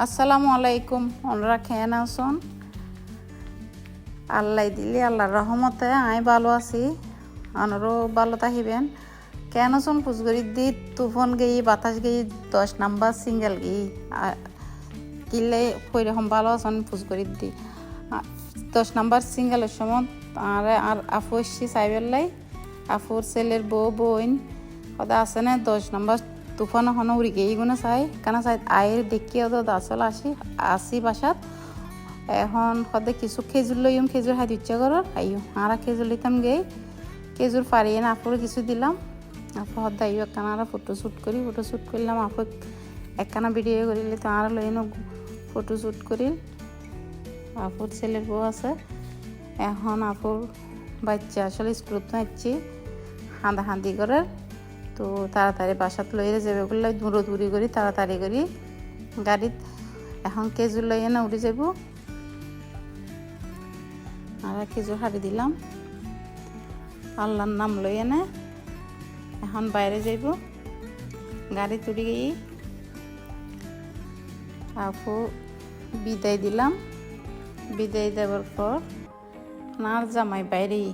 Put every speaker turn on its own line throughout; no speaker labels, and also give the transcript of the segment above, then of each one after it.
আসসালামু আলাইকুম ওনারা খেয়ে নাওসন আল্লাহ দিলি আল্লাহর রহমতে আমি ভালো আছি আনারও ভালো থাকিবেন। কেন শোন পুজগরির দি তুফন গেই, বাতাস গেই, দশ নাম্বার সিঙ্গেল গেই কিলে কইরকম ভালো আছেন পুজগরির দি দশ নাম্বার সিঙ্গেলের সময় আর আর আফু এসছি সাইবেল্লাই আফুর ছেলের বউ বইন সদা আছে না, দশ নাম্বার তুফান এখন উড়ি গেই গুনে চাই, কেন চাই আয়ের দেখি ওদের আসল আসি আসি বাসাত। এখন সদায় কিছু খেজুর লইম খেজুর হাত ইচ্ছা করো আইও আর খেজুর লইতাম গেই। খেজুর পারিয়ে না আপুর কিছু দিলাম। আপু সদায় আইও একখানা আর ফটো শ্যুট করি ফটো শ্যুট করলাম আপু একখানা ভিডিও করিলে তো আর লইন ফটো শ্যুট করি আপুর ছেলের বউ আছে। এখন আপুর বাচ্চা, আসলে স্কুলত আসছি হাঁদা হাঁদি করে তো তাড়াতাড়ি বাসাত লইয়ে যাবে ওগুলো দূর দূরি করি, তাড়াতাড়ি করি। গাড়িত এখন কেজুর লইয়ে না উঠে যাব আর কেজুর হাড়ি দিলাম। আল্লাহর নাম লইয়ে না এখন বাইরে যাইব। গাড়ি তুলি গিয়ে আপু বিদায় দিলাম। বিদায় দেওয়ার পর আর জামাই বাইরেই।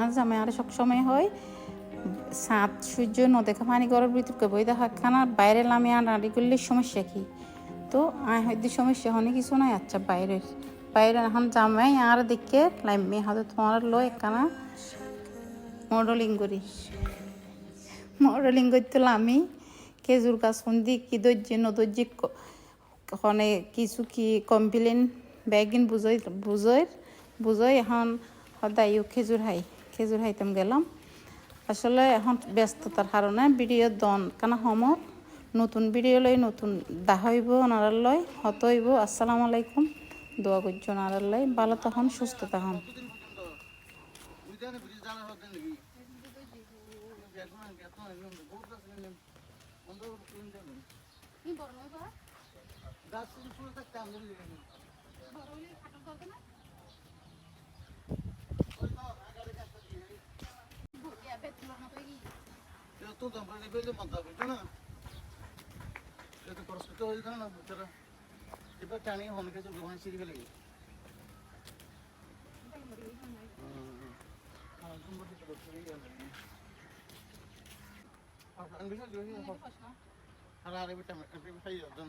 আর জামাই আর সবসময় হয় সাত সূর্য নদেখা দেখা পানি ঘরের ভিতর বই দেখা খানা বাইরে লামে আর আড়ি করলে সমস্যা কি? তো আয় হয়তো সমস্যা হনে কিছু নাই আচ্ছা বাইরের বাইরে এখন জামাই আর দেখে লাইমে, হাতে তোমার লো একখানা মডেলিং করি। মডেলিং করতে আমি খেজুর গাছ সন্ধি কি দর্জি নদর্জি ওখানে কিছু কি কমপ্লেন ব্যাগিন বুঝই বুঝই বুঝই এখন সদায় খেজুর হাই, খেজুর হাইতাম গেলাম। আসলে এখন ব্যস্ততার কারণে ভিডিও দন কেন সময় নতুন ভিডিও লই নতুন দাহইব ওনার লয় হত হইব। আসসালামু আলাইকুম। দোয়া করছ ওনার লয় ভালো তখন সুস্থ তখন
তো দাম বেলে মাথা বুঝছ না। এটা খরচ করতে হয়ে না বেচারা এবার টানি হনে কাছে দোকান সিঁড়ি ফেলে গেছে আর আর এবার টাইম খাই যাবেন